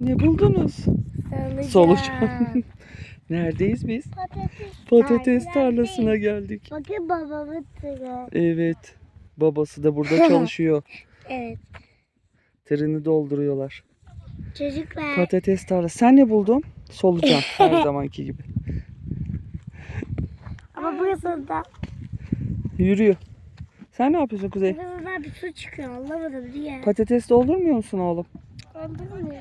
Ne buldunuz? Solucan. Neredeyiz biz? Patates. Patates tarlasına geldik. Bakın babamın tırı. Evet. Babası da burada çalışıyor. Evet. Tırını dolduruyorlar. Çocuklar. Patates tarlası. Sen ne buldun? Solucan. Her zamanki gibi. Ama burası da Yürüyor. Sen ne yapıyorsun Kuzey? burası da bir su çıkıyor. Anlamadım diye. Patates doldurmuyor musun oğlum? Anlamadım.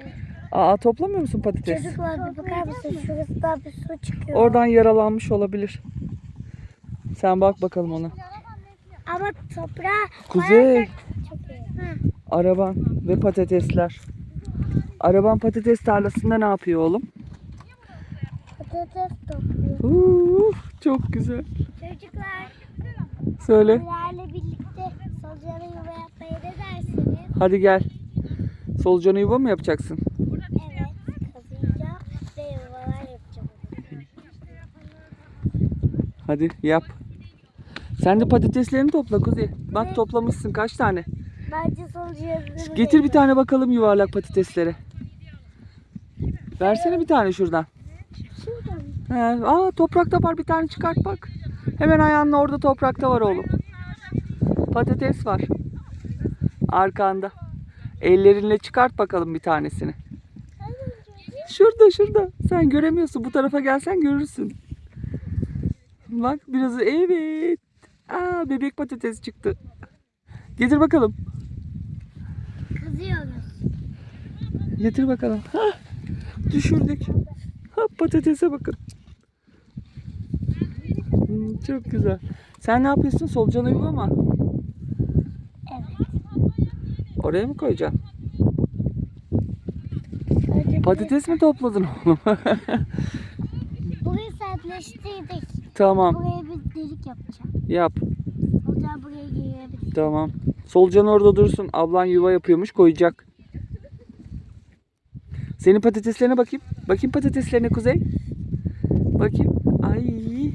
Aa toplamıyor musun patates? Çocuklar bir bakar mısın? Şurası da bir su çıkıyor. Oradan yaralanmış olabilir. Sen bak bakalım ona. Ama toprağa Kuzey, araban ve patatesler. Araban patates tarlasında ne yapıyor oğlum? Patates topluyor. Uf, çok güzel. Çocuklar Söyle. bizlerle birlikte solucanı yuva yapmaya ne dersiniz? Hadi gel. Solucanı yuva mı yapacaksın? Evet. Kazıyacağım ve yuvalar yapacağım. Hadi yap. Sen de patateslerini topla Kuzey. Bak toplamışsın kaç tane. Bence solucanı Getir bir tane bakalım yuvarlak patatesleri. Versene bir tane şuradan. Şuradan. He, aa toprakta var bir tane çıkart bak. Hemen ayağının orada toprakta var oğlum. Patates var. Arkanda. Ellerinle çıkart bakalım bir tanesini. Şurada şurada. Sen göremiyorsun. Bu tarafa gelsen görürsün. Bak biraz evet. Aa bebek patates çıktı. Getir bakalım. Kızıyoruz. Getir bakalım. Hah, düşürdük. Ha, patatese bakın. Hmm, çok güzel. Sen ne yapıyorsun? Solucan yuva mı? Evet. Oraya mı koyacaksın? Patates mi topladın oğlum? Burayı sertleştirdik. Tamam. Buraya bir delik yapacağım. Yap. Solucan buraya girebilir. Tamam. Solucan orada dursun. Ablan yuva yapıyormuş koyacak. Senin patateslerine bakayım. Bakayım patateslerine Kuzey. Bakayım. Ay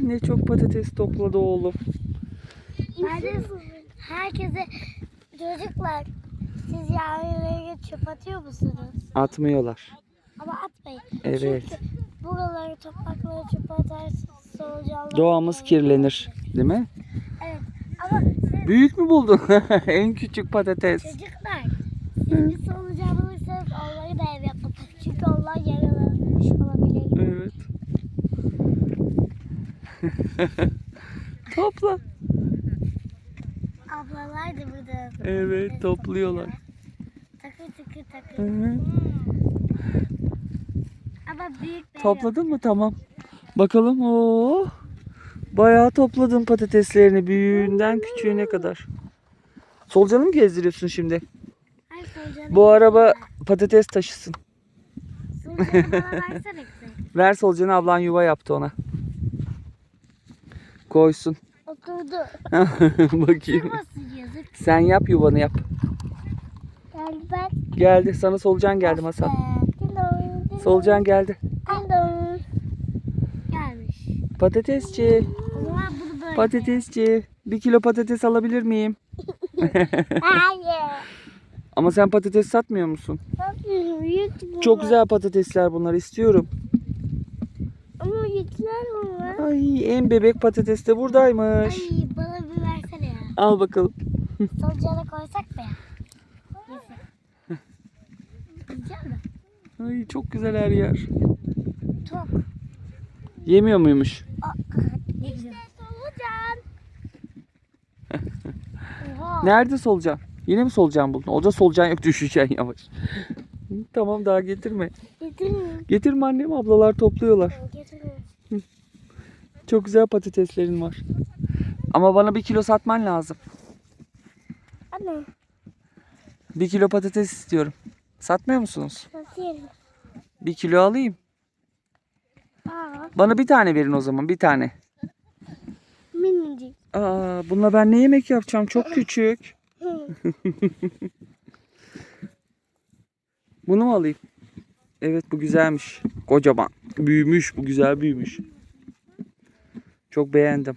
ne çok patates topladı oğlum. Herkese çocuklar siz yerlere çöp atıyor musunuz? Atmıyorlar. Ama atmayın. Evet. Çünkü buraları toprakları çöpe atarsınız solucanlar. Doğamız kirlenir. Değil mi? Evet. Ama siz Büyük mü buldun? en küçük patates. çocuklar siz bir solucan bulursanız onları da ev yapın. Çünkü onlar yaralanmış olabilir. Evet. Topla. Ablalar da burada. Evet topluyorlar. Takır takır takır. Hı hı. Ama büyük Topladın mı? Tamam. Bakalım. Oo. Bayağı topladın patateslerini büyüğünden küçüğüne kadar. Solucanı mı gezdiriyorsun şimdi? Solucanı. Bu araba patates taşısın. Solucanı versene. Ver solucanı ablan yuva yaptı ona. Koysun. Oturdu. Bakayım. Sen yap yuvanı yap. Gel ben. Geldi. Sana solucan geldi Masal. Solucan geldi. Patatesçi. Patatesçi. Bir kilo patates alabilir miyim? Hayır. Ama sen patates satmıyor musun? Çok güzel patatesler bunlar istiyorum. Ama yükler bunlar. Ay en bebek patates de buradaymış. Ay bana bir versene ya. Al bakalım. Solucana koysak mı ya? Neyse. Ay çok güzel her yer. Çok. Yemiyor muymuş? Aa, ne güzel. Solucan. Oha. Nerede solucan? Yine mi solucan buldun? O da solucan yok düşeceksin yavaş. Tamam daha getirme. Getirin. Getirme annem ablalar topluyorlar. Getirin. Çok güzel patateslerin var. Ama bana bir kilo satman lazım. Anne. Bir kilo patates istiyorum. Satmıyor musunuz? Nasıl yerim? Bir kilo alayım. Aa, Bana bir tane verin o zaman bir tane. Aa, bununla ben ne yemek yapacağım? Çok küçük. Bunu mu alayım? Evet bu güzelmiş. Kocaman. Büyümüş bu güzel büyümüş. Çok beğendim.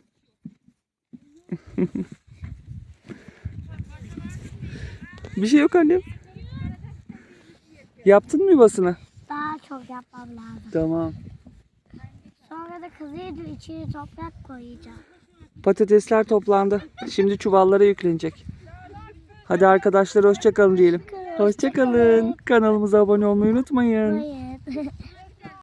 Bir şey yok annem. Yaptın mı yuvasını? çok yapmam lazım. Tamam. Sonra da kızıydı içine toprak koyacağım. Patatesler toplandı. Şimdi çuvallara yüklenecek. Hadi arkadaşlar hoşça kalın diyelim. Hoşça kalın. Kanalımıza abone olmayı unutmayın. Hayır.